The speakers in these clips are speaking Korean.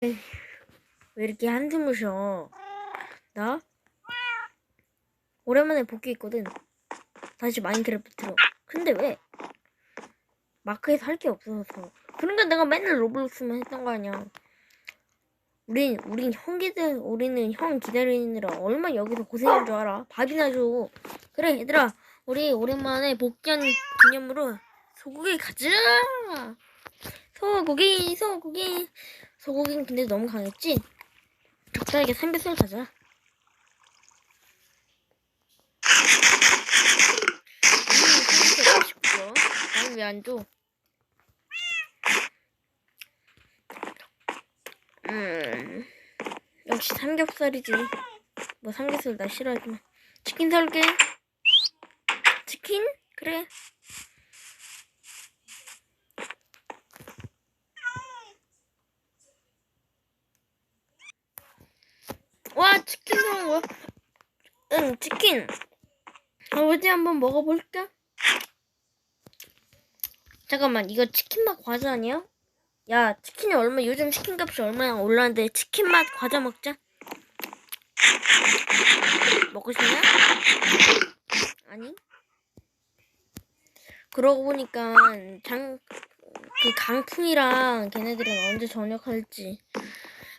왜 이렇게 한숨을 쉬어? 나 오랜만에 복귀했거든. 다시 마인크래프트로. 근데 왜? 마크에서 할 게 없어서. 그러니까 내가 맨날 로블록스만 했던 거 아니야. 우린 우린 형 기다 우리는 형 기다리느라 얼마 여기서 고생한 줄 알아? 밥이나 줘. 그래 얘들아 우리 오랜만에 복귀한 기념으로 소고기 가자. 소고기 소고기 소고기는 근데 너무 강했지? 적당하게 삼겹살 가자. 나는 왜안 줘? 음, 역시 삼겹살이지. 뭐 삼겹살 나 싫어하지만. 치킨 사올게. 치킨? 그래. 와, 치킨 사온 거야? 응, 치킨. 어디 한번 먹어볼까? 잠깐만, 이거 치킨 맛 과자 아니야? 야, 치킨이 얼마, 요즘 치킨 값이 얼마나 올랐는데 치킨 맛 과자 먹자. 먹고 싶냐? 아니? 그러고 보니까 장, 그 강풍이랑 걔네들은 언제 전역할지.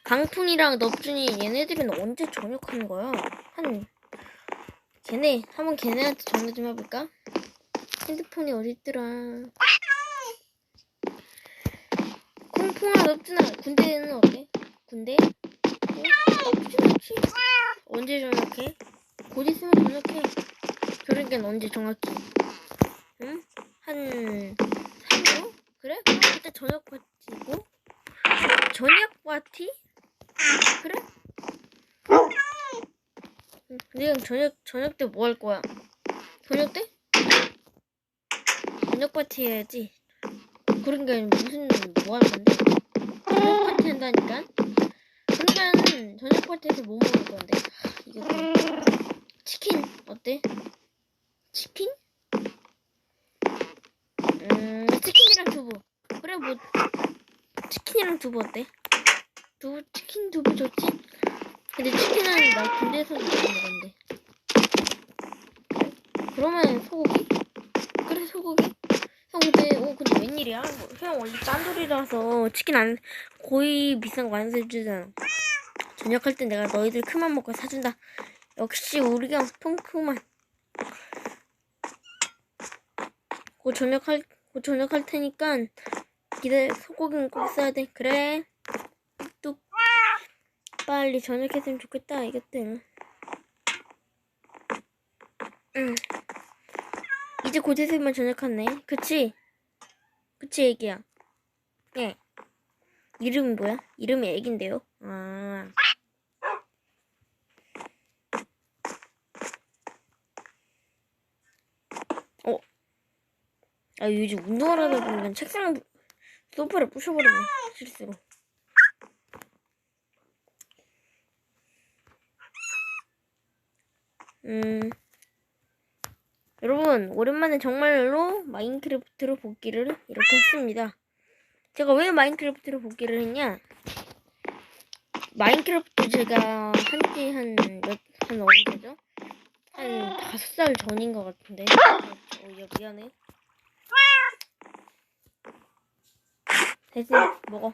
강풍이랑 넙준이 얘네들은 언제 전역하는 거야? 한, 걔네, 한번 걔네한테 전화 좀 해볼까? 핸드폰이 어딨더라. 콩콩아 넙준아, 군대는 어때? 군대? 어? 넙준아, 치. 언제 전역해? 곧 있으면 전역해. 그러니까 언제 정확히? 응? 한 3일? 그래? 그럼 그때 저녁 파티고? 저녁 파티? 그래? 응, 근데 저녁 저녁 때 뭐 할 거야? 저녁 때? 저녁 파티 해야지. 그러니까 무슨 뭐 할 건데? 저녁 파티 한다니까? 그러니까 저녁 파티에서 뭐 먹을 건데? 하, 이거 좀- 치킨 어때? 치킨? 음 치킨이랑 두부. 그래 뭐 치킨이랑 두부 어때? 두부 치킨 두부 좋지? 근데 치킨은 나 군대에서 못 먹었는데. 그러면 소고기? 그래 소고기? 형 근데 어 근데 웬일이야? 뭐, 형 원래 짠돌이라서 치킨 안 거의 비싼 거 안 사주잖아. 저녁할 때 내가 너희들 큰맘 먹고 사준다. 역시 우리가 통크만. 곧 저녁할 곧 저녁할 테니까 기다려 소고기는 꼭 써야 돼. 그래. 뚝. 빨리 저녁했으면 좋겠다. 이것들. 응. 이제 곧 있으면 저녁하네. 그치? 그치 애기야. 예. 이름이 뭐야? 이름이 애기인데요. 아. 어. 아 요즘 운동을 하다 보니까 책상 소파를 부셔버리네 실수로. 음. 여러분, 오랜만에 정말로 마인크래프트로 복귀를 이렇게 했습니다. 제가 왜 마인크래프트로 복귀를 했냐? 마인크래프트 제가 한지 한 몇, 한 언제죠? 한 다섯 살 전인 것 같은데. 어, 야, 미안해. 대신 먹어.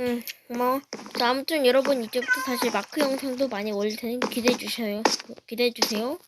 응, 고마워. 자, 아무튼 여러분 이제부터 사실 마크 영상도 많이 올릴 테니 기대해 주셔요. 기대해 주세요.